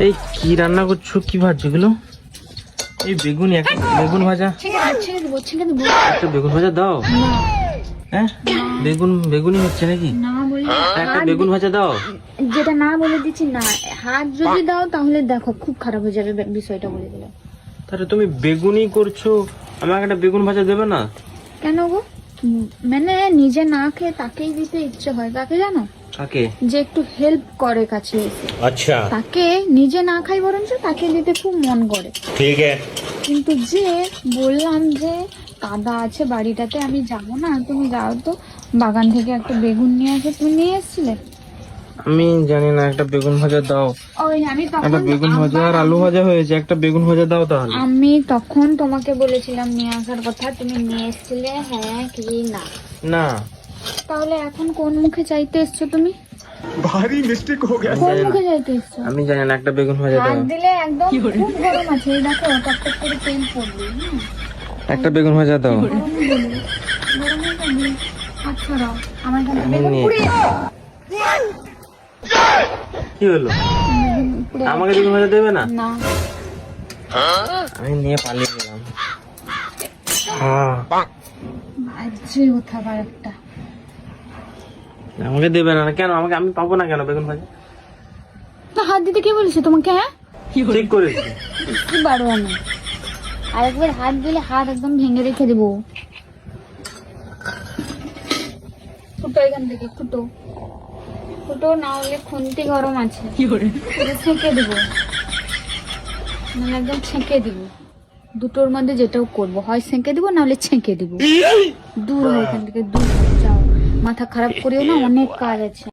এই কি রান্না করছ? কি ভাজছো এগুলো? এই বেগুন একটা বেগুন ভাজা। একটা বেগুন ভাজা দাও। হ্যাঁ? বেগুন বেগুনই হচ্ছে নাকি? একটা বেগুন ভাজা দাও। যেটা না বলে দিচ্ছি না। হাত যদি দাও তাহলে দেখো খুব খারাপ হয়ে যাবে বিষয়টা বলে দিলে। তাহলে তুমি বেগুনই করছ। আমাকে একটা বেগুন ভাজা দেবে না? কেন গো? মানে নিজে না খেয়ে তাকেই দিতে ইচ্ছে হয়। তাকে জানো? কাকে? যে একটু হেল্প করে কাছে আচ্ছা। তাকে নিজে না খাই বরঞ্চ তাকে দিতে খুব মন করে। ঠিক কিন্তু যে বললাম যে কাদা আছে বাড়িটাতে আমি যাব না তুমি যাও তো। বাগান থেকে একটা বেগুন নিয়ে আসো। তুমি নিয়ে এসেছিলে? আমি জানি না একটা বেগুন ভাজা দাও। ওই আমি তখন একটা বেগুন ভাজা আর আলু ভাজা হয়েছে একটা বেগুন ভাজা দাও তাহলে। আমি তখন তোমাকে বলেছিলাম নিয়ে আসার কথা তুমি নিয়ে এসেছিলে হ্যাঁ কি না? না। তাহলে এখন কোন মুখে চাইতে এসছো তুমি? কোন মুখে চাইতে এসছো? আমি জানি না একটা বেগুন ভাজা হাত দাও। দিলে একদম খুব গরম আছে। এই দেখো টক টক করে তেল পড়বে একটা বেগুন ভাজা দাও। গরম হয়ে যাবে আমার বেগুন কি হলো? আমাকে বেগুন ভাজা দেবে না? না। আমি নিয়ে পালিয়ে গেলাম। হ্যাঁ বাজে কথা আবার একটা। আমাকে দেবে না। কেন? আমাকে আমি পাবো না কেন বেগুন ভাজা? তো হাত দিতে কে বলেছে তোমাকে হ্যাঁ? ঠিক করেছি। কি বারো আমি আর একবার হাত দিলে হাত একদম ভেঙে রেখে দেবো। ফুটো এখান থেকে ফুটো। ফুটো না হলে খুন্তি গরম আছে। এটা ছেঁকে দেবো। মানে একদম ছেঁকে দিব। দুটোর মধ্যে যেটাও করব। হয় ছেঁকে দিব না হলে ছেঁকে দিব। দূর হয় এখান থেকে দূর হয়ে যাও। মাথা খারাপ করিও না অনেক কাজ আছে।